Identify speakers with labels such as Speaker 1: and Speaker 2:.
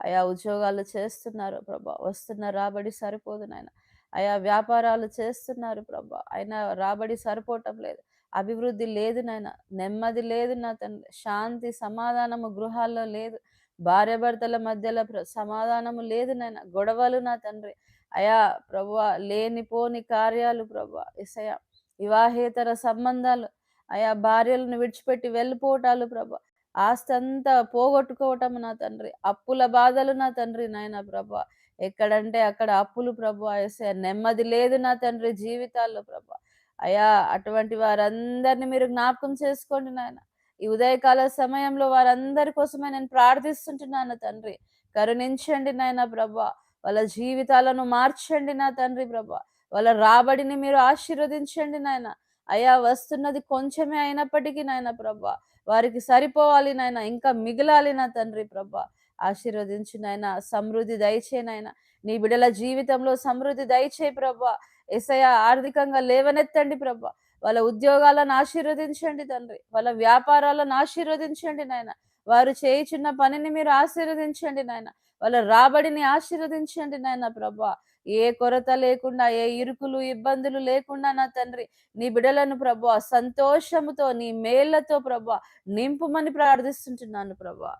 Speaker 1: అయా ఉద్యోగాలు చేస్తున్నారు ప్రభా. వస్తున్న రాబడి సరిపోదు నాయన. అయా వ్యాపారాలు చేస్తున్నారు ప్రభా. అయినా రాబడి సరిపోవటం లేదు. అభివృద్ధి లేదు నాయన. నెమ్మది లేదు నా తండ్రి. శాంతి సమాధానము గృహాల్లో లేదు. భార్యాభర్తల మధ్యలో సమాధానము లేదు నాయన. గొడవలు నా తండ్రి. అయా ప్రభు లేనిపోని కార్యాలు ప్రభు. ఇసయ వివాహేతర సంబంధాలు. అయా భార్యలను విడిచిపెట్టి వెళ్ళిపోవటాలు ప్రభా. ఆస్తి అంతా పోగొట్టుకోవటం నా తండ్రి. అప్పుల బాధలు నా తండ్రి నాయన ప్రభ. ఎక్కడంటే అక్కడ అప్పులు ప్రభు. వేసే నెమ్మది లేదు నా తండ్రి జీవితాల్లో ప్రభ. అయా అటువంటి వారందరిని మీరు జ్ఞాపకం చేసుకోండి నాయన. ఈ ఉదయకాల సమయంలో వారందరి కోసమే నేను ప్రార్థిస్తుంటున్నాను తండ్రి. కరుణించండి నాయన ప్రభా. వాళ్ళ జీవితాలను మార్చండి నా తండ్రి ప్రభా. వాళ్ళ రాబడిని మీరు ఆశీర్వదించండి నాయన. అయ్యా వస్తున్నది కొంచెమే అయినప్పటికీ నాయన ప్రభా వారికి సరిపోవాలి నాయన ఇంకా మిగిలాలి నా తండ్రి ప్రభా. ఆశీర్వదించు నాయన సమృద్ధి దయచే నాయన. నీ బిడల జీవితంలో సమృద్ధి దయచే ప్రభా. ఎసయ ఆర్థికంగా లేవనెత్తండి ప్రభా. వాళ్ళ ఉద్యోగాలను ఆశీర్వదించండి తండ్రి. వాళ్ళ వ్యాపారాలను ఆశీర్వదించండి నాయన. వారు చేయుచున్న పనిని మీరు ఆశీర్వదించండి నాయన. వాళ్ళ రాబడిని ఆశీర్వదించండి నాయన ప్రభా. ఏ కొరత లేకుండా ఏ ఇరుకులు ఇబ్బందులు లేకుండా నా తండ్రి నీ బిడలను ప్రభా సంతోషముతో నీ మేళ్ళతో ప్రభా నింపుమని ప్రార్థిస్తుంటున్నాను ప్రభా.